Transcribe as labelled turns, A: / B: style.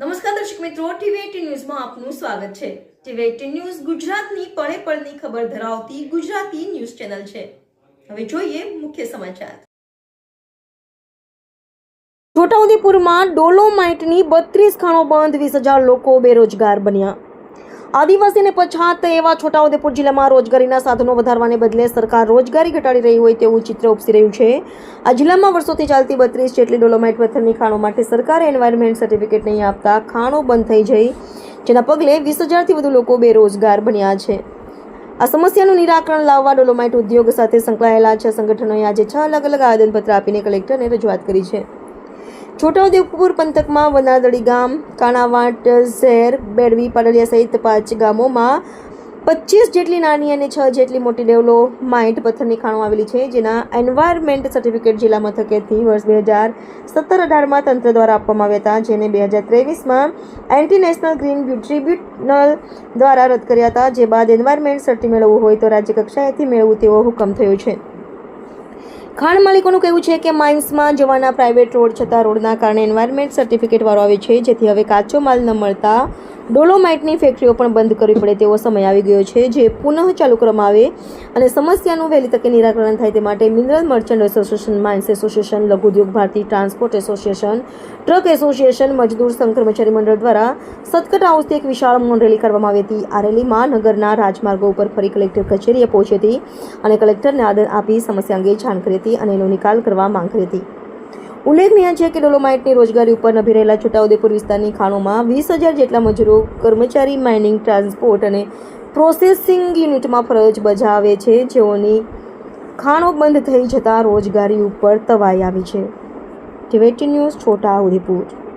A: નમસ્કાર દર્શક મિત્રો ટીવી ન્યૂઝમાં આપનું સ્વાગત છે. ટીવી એટીન ન્યૂઝ ગુજરાતની પળે પળની ખબર ધરાવતી ગુજરાતી ન્યૂઝ ચેનલ છે. હવે જોઈએ મુખ્ય સમાચાર. છોટાઉદેપુરમાં ડોલોમાઇટની બત્રીસ ખાણો બંધ વીસ હજાર લોકો બેરોજગાર બન્યા. આદિવાસીને પછાત એવા છોટાઉદેપુર જિલ્લામાં રોજગારીના સાધનો વધારવાને બદલે સરકાર રોજગારી ઘટાડી રહી હોય તેવું ચિત્ર ઉપસી રહ્યું છે. આ જિલ્લામાં વર્ષોથી ચાલતી બત્રીસ જેટલી ડોલોમાઇટ પથ્થરની ખાણો માટે સરકારે એન્વાયરમેન્ટ સર્ટિફિકેટ નહીં આપતા ખાણો બંધ થઈ જઈ, જેના પગલે વીસ હજારથી વધુ લોકો બેરોજગાર બન્યા છે. આ સમસ્યાનું નિરાકરણ લાવવા ડોલોમાઇટ ઉદ્યોગ સાથે સંકળાયેલા છ સંગઠનોએ આજે છ અલગ અલગ આવેદનપત્ર આપીને કલેક્ટરને રજૂઆત કરી છે. છોટાઉદેપુર પંથકમાં વનાદળી ગામ, કાણાવાટ શહેર, બેડવી, પાડલિયા સહિત પાંચ ગામોમાં પચીસ જેટલી નાની અને છ જેટલી મોટી ડેવલોમાઇટ પથ્થરની ખાણો આવેલી છે, જેના એન્વાયરમેન્ટ સર્ટિફિકેટ જિલ્લા મથકેથી વર્ષ બે હજાર સત્તર અઢારમાં તંત્ર દ્વારા આપવામાં આવ્યા હતા, જેને બે હજાર ત્રેવીસમાં એન્ટી નેશનલ ગ્રીન ટ્રિબ્યુનલ દ્વારા રદ કર્યા હતા, જે બાદ એન્વાયરમેન્ટ સર્ટિ મેળવવું હોય તો રાજ્ય કક્ષાએથી મેળવવું તેવો હુકમ થયો છે. ખાણ માલિકોનું કહેવું છે કે માઇન્સમાં જવાના પ્રાઇવેટ રોડ છતાં રોડના કારણે એન્વાયરમેન્ટ સર્ટિફિકેટ વાળો આવે છે, જેથી હવે કાચો માલ ન મળતા ડોલોમાઇટની ફેક્ટરીઓ પણ બંધ કરવી પડે તેવો સમય આવી ગયો છે, જે પુનઃ ચાલુ કરવામાં આવે અને સમસ્યાનું વહેલી તકે નિરાકરણ થાય તે માટે mineral merchant association, mines association, લઘુ ઉદ્યોગ Bharati transport association, truck association, મજદૂર સંઘ કર્મચારી મંડળ દ્વારા સતકટ હાઉસથી એક વિશાળ મૌન રેલી કરવામાં આવી હતી. આ રેલીમાં નગરના રાજમાર્ગો ઉપર ફરી કલેક્ટર કચેરીએ પહોંચી હતી અને કલેક્ટરને આદર આપી સમસ્યા અંગે જાણ કરી હતી અને એનો નિકાલ કરવા માંગ કરી હતી. ઉલ્લેખનીય છે કે ડોલોમાઇટની રોજગારી ઉપર નભી રહેલા છોટાઉદેપુર વિસ્તારની ખાણોમાં વીસ હજાર જેટલા મજૂરો કર્મચારી, માઇનિંગ, ટ્રાન્સપોર્ટ અને પ્રોસેસિંગ યુનિટમાં ફરજ બજાવે છે. જેઓની ખાણો બંધ થઈ જતાં રોજગારી ઉપર તવાઈ આવી છે. ટીવેટી ન્યૂઝ છોટા ઉદેપુર